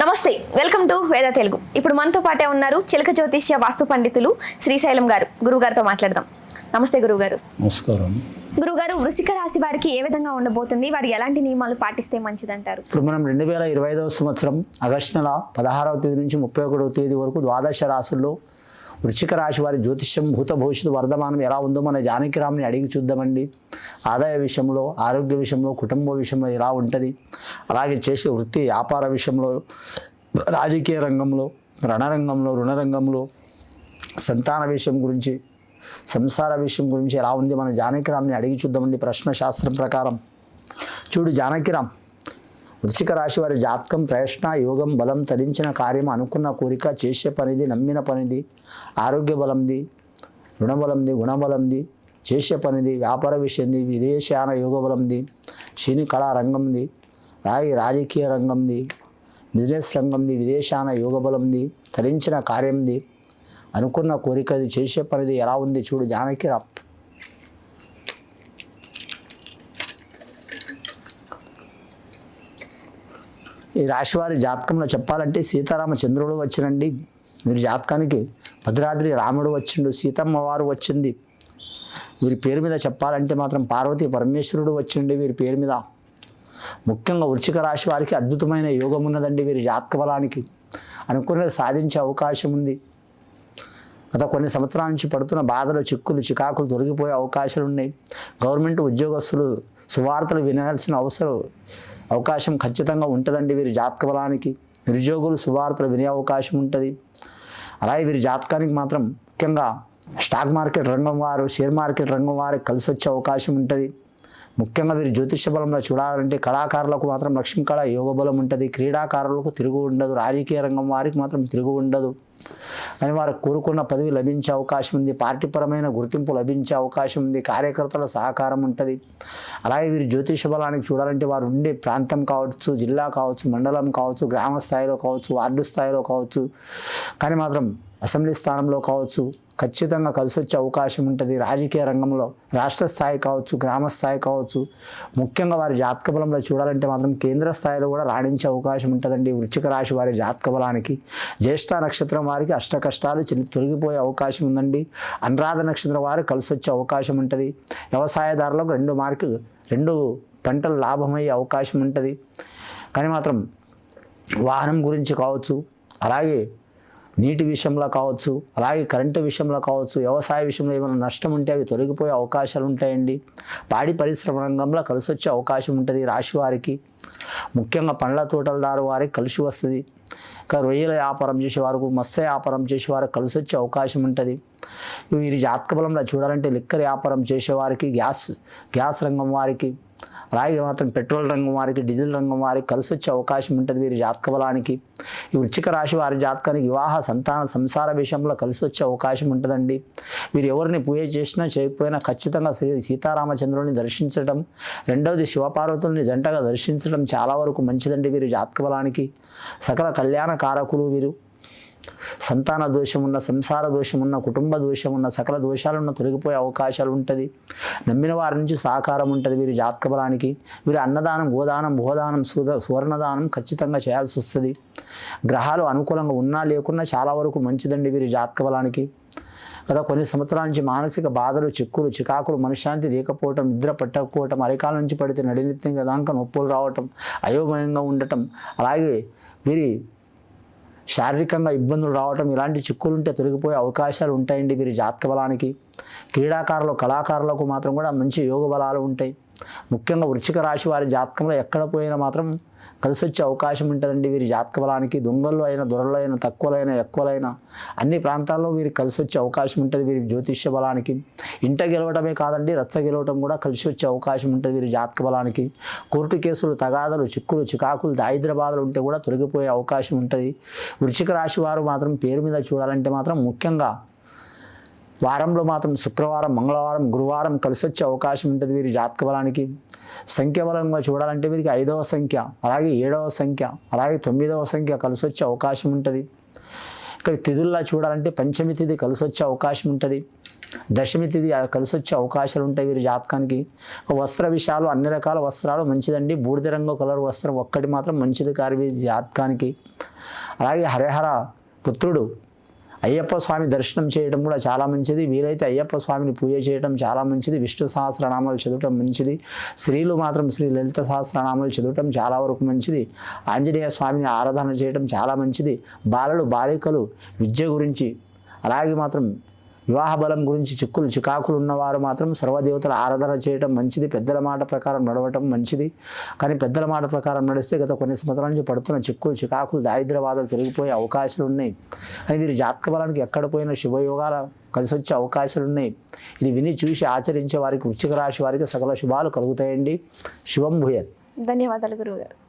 నమస్తే welcome to వేద తెలుగు. ఇప్పుడు మనతో పాటే ఉన్నారు చిలక జ్యోతిష్య వాస్తు పండితులు శ్రీశైలం గారు. గురుగారితో మాట్లాడదాం. నమస్తే గురుగారు నమస్కారం. గురుగారు వృశ్చిక రాశి వారికి ఏ విధంగా ఉండబోతుంది? వారు ఎలాంటి నియమాలు పాటిస్తే మంచిదంటారు? ఇప్పుడు మనం రెండు వేల ఇరవై ఐదవ సంవత్సరం ఆగస్టు నెల పదహారవ తేదీ నుంచి ముప్పై ఒకటవ తేదీ వరకు ద్వాదశ రాశుల్లో వృశ్చిక రాశి వారి జ్యోతిష్యం భూత భవిష్యత్తు వర్ధమానం ఎలా ఉందో మన జానకిరామ్ని అడిగి చూద్దామండి. ఆదాయ విషయంలో ఆరోగ్య విషయంలో కుటుంబ విషయంలో ఎలా ఉంటుంది? అలాగే చేసే వృత్తి వ్యాపార విషయంలో రాజకీయ రంగంలో రణరంగంలో రుణరంగంలో సంతాన విషయం గురించి సంసార విషయం గురించి ఎలా ఉంది? మన జానకిరామ్ని అడిగి చూద్దామండి ప్రశ్న శాస్త్రం ప్రకారం. చూడు జానకిరామ్ వృశ్చిక రాశి వారి జాతకం ప్రయత్న యోగం బలం తరించిన కార్యం అనుకున్న కోరిక చేసే పనిది నమ్మిన పనిది ఆరోగ్య బలంది రుణబలంది గుణబలంది చేసే పనిది వ్యాపార విషయంది విదేశాన యోగ బలంది శని కళా రంగంది రాయి రాజకీయ రంగంది బిజినెస్ రంగంది విదేశాన యోగ బలంది తరించిన కార్యంది అనుకున్న కోరికది చేసే పనిది ఎలా ఉంది చూడు జానకిరామ్ ఈ రాశివారి జాతకంలో చెప్పాలంటే సీతారామచంద్రుడు వచ్చినండి వీరి జాతకానికి భద్రాద్రి రాముడు వచ్చిండు సీతమ్మ వారు వచ్చింది. వీరి పేరు మీద చెప్పాలంటే మాత్రం పార్వతీ పరమేశ్వరుడు వచ్చిండి వీరి పేరు మీద. ముఖ్యంగా వృచ్చిక రాశి వారికి అద్భుతమైన యోగం ఉన్నదండి వీరి జాతక బలానికి అనుకున్నది సాధించే అవకాశం ఉంది. గత కొన్ని సంవత్సరాల నుంచి పడుతున్న బాధలు చిక్కులు చికాకులు తొలగిపోయే అవకాశాలు ఉన్నాయి. గవర్నమెంట్ ఉద్యోగస్తులు సువార్తలు వినాల్సిన అవసరం అవకాశం ఖచ్చితంగా ఉంటుందండి వీరి జాతక బలానికి. నిరుద్యోగులు సువార్తలు వినే అవకాశం ఉంటుంది. అలాగే వీరి జాతకానికి మాత్రం ముఖ్యంగా స్టాక్ మార్కెట్ రంగం వారు షేర్ మార్కెట్ రంగం వారికి కలిసి వచ్చే అవకాశం ఉంటుంది. ముఖ్యంగా వీరి జ్యోతిష బలంలో చూడాలంటే కళాకారులకు మాత్రం లక్ష్మీ కళ యోగ బలం ఉంటుంది. క్రీడాకారులకు తిరుగు ఉండదు. రాజకీయ రంగం వారికి మాత్రం తిరుగు ఉండదు. కానీ వారు కోరుకున్న పదవి లభించే అవకాశం ఉంది. పార్టీపరమైన గుర్తింపు లభించే అవకాశం ఉంది. కార్యకర్తల సహకారం ఉంటుంది. అలాగే వీరు జ్యోతిష బలానికి చూడాలంటే వారు ఉండే ప్రాంతం కావచ్చు జిల్లా కావచ్చు మండలం కావచ్చు గ్రామ స్థాయిలో కావచ్చు వార్డు స్థాయిలో కావచ్చు. కానీ మాత్రం అసెంబ్లీ స్థానంలో కావచ్చు ఖచ్చితంగా కలిసి వచ్చే అవకాశం ఉంటుంది రాజకీయ రంగంలో. రాష్ట్ర స్థాయి కావచ్చు గ్రామ స్థాయి కావచ్చు ముఖ్యంగా వారి జాతక బలంలో చూడాలంటే మాత్రం కేంద్ర స్థాయిలో కూడా రాణించే అవకాశం ఉంటుందండి వృచ్చిక రాశి వారి జాతక బలానికి. జ్యేష్ఠ నక్షత్రం వారికి అష్ట కష్టాలు తొలగిపోయే అవకాశం ఉందండి. అనురాధ నక్షత్రం వారు కలిసి వచ్చే అవకాశం ఉంటుంది. వ్యవసాయదారులకు రెండు మార్కులు రెండు పంటలు లాభమయ్యే అవకాశం ఉంటుంది. కానీ మాత్రం వాహనం గురించి కావచ్చు అలాగే నీటి విషయంలో కావచ్చు అలాగే కరెంటు విషయంలో కావచ్చు వ్యవసాయ విషయంలో ఏమైనా నష్టం ఉంటే అవి తొలగిపోయే అవకాశాలు ఉంటాయండి. పాడి పరిశ్రమ రంగంలో కలిసి వచ్చే అవకాశం ఉంటుంది రాశి వారికి. ముఖ్యంగా పండ్ల తోటలదారు వారికి కలిసి వస్తుంది. ఇంకా రొయ్యల వ్యాపారం చేసేవారు మత్స్య వ్యాపారం చేసేవారు కలిసి వచ్చే అవకాశం ఉంటుంది. వీరి జాతక బలంలో చూడాలంటే లిక్కర్ వ్యాపారం చేసేవారికి గ్యాస్ గ్యాస్ రంగం వారికి అలాగే మాత్రం పెట్రోల్ రంగం వారికి డీజిల్ రంగం వారికి కలిసి వచ్చే అవకాశం ఉంటుంది వీరి జాతక బలానికి ఈ వృచ్చిక రాశి వారి జాతకానికి వివాహ సంతాన సంసార విషయంలో కలిసి వచ్చే అవకాశం ఉంటుందండి. వీరు ఎవరిని పూజ చేసినా చేయకపోయినా ఖచ్చితంగా శ్రీ సీతారామచంద్రుని దర్శించడం రెండవది శివపార్వతుల్ని జంటగా దర్శించడం చాలా వరకు మంచిదండి వీరి జాతక బలానికి సకల కళ్యాణ కారకులు వీరు. సంతాన దోషం ఉన్న సంసార దోషం ఉన్న కుటుంబ దోషం ఉన్న సకల దోషాలున్న తొలగిపోయే అవకాశాలు ఉంటుంది. నమ్మిన వారి నుంచి సహకారం ఉంటుంది వీరి జాతక బలానికి వీరి అన్నదానం గోదానం భోదానం సుద సువర్ణదానం ఖచ్చితంగా చేయాల్సి వస్తుంది. గ్రహాలు అనుకూలంగా ఉన్నా లేకున్నా చాలా వరకు మంచిదండి వీరి జాతక బలానికి గత కొన్ని సంవత్సరాల నుంచి మానసిక బాధలు చిక్కులు చికాకులు మనశ్శాంతి లేకపోవటం నిద్ర పట్టకపోవటం అరికాల నుంచి పడితే నడినెత్తిన దాకా నొప్పులు రావటం అయోమయంగా ఉండటం అలాగే వీరి శారీరకంగా ఇబ్బందులు రావటం ఇలాంటి చిక్కులు ఉంటే తొలగిపోయే అవకాశాలు ఉంటాయండి వీరి జాతక బలానికి. క్రీడాకారులు కళాకారులకు మాత్రం కూడా మంచి యోగ బలాలు ఉంటాయి. ముఖ్యంగా వృచ్చిక రాశి వారి జాతకంలో ఎక్కడ పోయినా మాత్రం కలిసి వచ్చే అవకాశం ఉంటుందండి వీరి జాతక బలానికి దొంగల్లో అయినా దొరల్లో అయినా తక్కువలైనా ఎక్కువలైనా అన్ని ప్రాంతాల్లో వీరికి కలిసి వచ్చే అవకాశం ఉంటుంది వీరి జ్యోతిష్య బలానికి. ఇంట గెలవటమే కాదండి రచ్చ గెలవటం కూడా కలిసి వచ్చే అవకాశం ఉంటుంది వీరి జాతక బలానికి. కోర్టు కేసులు తగాదలు చిక్కులు చికాకులు దారిద్రబాధలు ఉంటే కూడా తొలగిపోయే అవకాశం ఉంటుంది. వృశ్చిక రాశి వారు మాత్రం పేరు మీద చూడాలంటే మాత్రం ముఖ్యంగా వారంలో మాత్రం శుక్రవారం మంగళవారం గురువారం కలిసి వచ్చే అవకాశం ఉంటుంది వీరి జాతక బలానికి. సంఖ్యాబలంగా చూడాలంటే వీరికి ఐదవ సంఖ్య అలాగే ఏడవ సంఖ్య అలాగే తొమ్మిదవ సంఖ్య కలిసి వచ్చే అవకాశం ఉంటుంది. ఇక్కడ తిథుల్లా చూడాలంటే పంచమి తిథి కలిసి వచ్చే అవకాశం ఉంటుంది. దశమి తిథి కలిసి వచ్చే అవకాశాలు ఉంటాయి వీరి జాతకానికి. వస్త్ర విషయాలు అన్ని రకాల వస్త్రాలు మంచిదండి. బూడిద రంగు కలర్ వస్త్రం ఒక్కటి మాత్రం మంచిది కాదు వీరి జాతకానికి. అలాగే హరిహర పుత్రుడు అయ్యప్ప స్వామి దర్శనం చేయడం కూడా చాలా మంచిది. వీలైతే అయ్యప్ప స్వామిని పూజ చేయడం చాలా మంచిది. విష్ణు సహస్రనామాలు చదవటం మంచిది. స్త్రీలు మాత్రం శ్రీ లలిత సహస్రనామాలు చదవటం చాలా వరకు మంచిది. ఆంజనేయ స్వామిని ఆరాధన చేయడం చాలా మంచిది. బాలలు బాలికలు విద్య గురించి అలాగే మాత్రం వివాహ బలం గురించి చిక్కులు చికాకులు ఉన్నవారు మాత్రం సర్వదేవతల ఆరాధన చేయడం మంచిది. పెద్దల మాట ప్రకారం నడవటం మంచిది. కానీ పెద్దల మాట ప్రకారం నడిస్తే గత కొన్ని సంవత్సరాల నుంచి పడుతున్న చిక్కులు చికాకులు దారిద్ర్యవాదాలు పెరిగిపోయే అవకాశాలు ఉన్నాయి. అని మీరు జాతక బలానికి ఎక్కడ పోయిన శుభయోగాల కలిసి వచ్చే అవకాశాలు ఉన్నాయి. ఇది విని చూసి ఆచరించే వారికి వృచ్చిక రాశి వారికి సకల శుభాలు కలుగుతాయండి. శుభం భూయత్. ధన్యవాదాలు గురువుగారు.